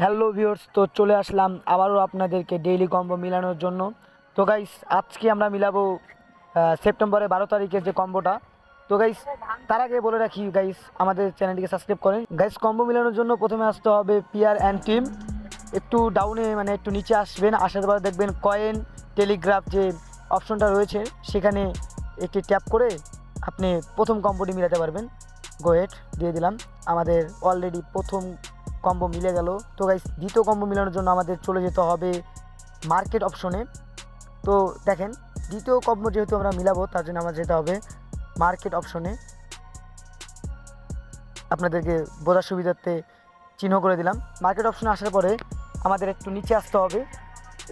Hello viewers তো চলে আসলাম আবারও আপনাদেরকে ডেইলি কম্বো মিলানোর জন্য। তো গাইস আজকে আমরা মিলাবো সেপ্টেম্বরের বারো তারিখের যে কম্বোটা তো গাইস তার আগে বলে রাখি গাইস আমাদের চ্যানেলটিকে সাবস্ক্রাইব করেন। গাইস কম্বো মিলানোর জন্য প্রথমে আসতে হবে পিয়ার অ্যান্ড টিম একটু ডাউনে মানে একটু নিচে আসবেন, আসার পর দেখবেন কয়েন টেলিগ্রাফ যে অপশনটা রয়েছে, সেখানে একটি ট্যাপ করে আপনি প্রথম কম্বোটি মিলাতে পারবেন। গোয়েট দিয়ে দিলাম। আমাদের অলরেডি প্রথম কম্বো মিলে গেল। তো গাইস দ্বিতীয় কম্বো মিলানোর জন্য আমাদের চলে যেতে হবে মার্কেট অপশনে তো দেখেন, দ্বিতীয় কম্বো যেহেতু আমরা মিলাবো, তার জন্য আমার যেতে হবে মার্কেট অপশনে আপনাদেরকে বোঝার সুবিধার্থে চিহ্ন করে দিলাম। মার্কেট অপশনে আসার পরে আমাদের একটু নিচে আসতে হবে।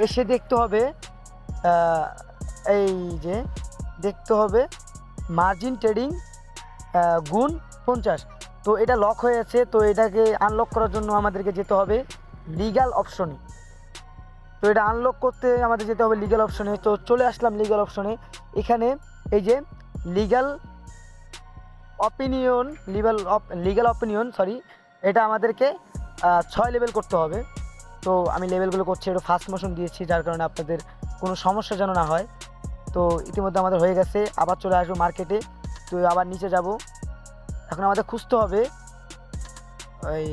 এসে দেখতে হবে এই যে, দেখতে হবে মার্জিন ট্রেডিং গুণ পঞ্চাশ। তো এটা লক হয়ে আছে, তো এটাকে আনলক করার জন্য আমাদেরকে যেতে হবে লিগ্যাল অপশনে তো এটা আনলক করতে আমাদের যেতে হবে লিগাল অপশনে তো চলে আসলাম লিগাল অপশনে এখানে এই যে legal opinion legal legal opinion sorry এটা আমাদেরকে ছয় লেভেল করতে হবে। তো আমি লেভেলগুলো করছি, একটু ফাস্ট মোশন দিয়েছি, যার কারণে আপনাদের কোনো সমস্যা যেন না হয়। তো ইতিমধ্যে আমাদের হয়ে গেছে। আবার চলে আসব মার্কেটে তো আবার নিচে যাব। এখন আমাদের খুঁজতে হবে ওই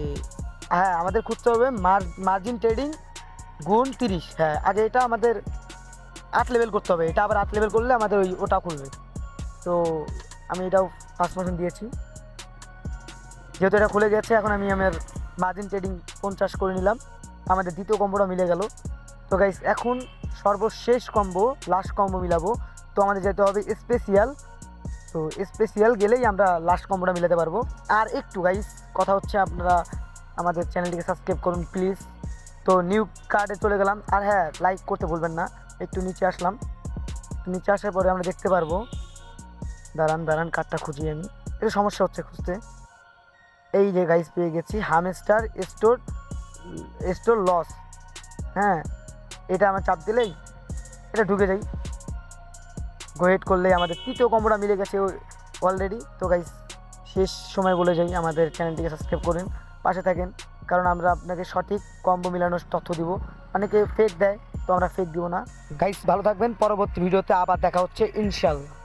হ্যাঁ আমাদের খুঁজতে হবে মার্জিন ট্রেডিং গুণ তিরিশ। হ্যাঁ আগে এটা আমাদের আট লেভেল করতে হবে। এটা আবার আট লেভেল করলে আমাদের ওই, ওটা খুলবে। তো আমি এটাও ফার্স্ট মোশন দিয়েছি। যেহেতু এটা খুলে গেছে, এখন আমি আমার মার্জিন ট্রেডিং পঞ্চাশ করে নিলাম। আমাদের দ্বিতীয় কম্বোটা মিলে গেল। তো গাইস এখন সর্বশেষ কম্বো লাস্ট কম্বো মিলাবো। তো আমাদের যেতে হবে স্পেশিয়াল তো স্পেশিয়াল গেলেই আমরা লাস্ট কম্বোটা মিলাতে পারব। আর একটু গাইস কথা হচ্ছে আপনারা আমাদের চ্যানেলটিকে সাবস্ক্রাইব করুন প্লিজ তো নিউ কার্ডে চলে গেলাম। আর হ্যাঁ লাইক করতে ভুলবেন না। একটু নিচে আসলাম। নিচে আসার পরে আমরা দেখতে পারব। দাঁড়ান দাঁড়ান কার্ডটা খুঁজি আমি। একটু সমস্যা হচ্ছে খুঁজতে। এই যে গাইস পেয়ে গেছি। হামস্টার স্টোর স্টোর লস হ্যাঁ এটা আমার চাপ দিলেই এটা ঢুকে যাই। গোহেড করলে আমাদের তৃতীয় কম্বোটা মিলে গেছে অলরেডি তো গাইস শেষ সময় বলে যাই, আমাদের চ্যানেলটিকে সাবস্ক্রাইব করুন, পাশে থাকেন, কারণ আমরা আপনাকে সঠিক কম্বো মিলানোর তথ্য দিব। অনেকে ফেক দেয়, তো আমরা ফেক দিব না। গাইস ভালো থাকবেন, পরবর্তী ভিডিওতে আবার দেখা হচ্ছে, ইনশাল্লাহ।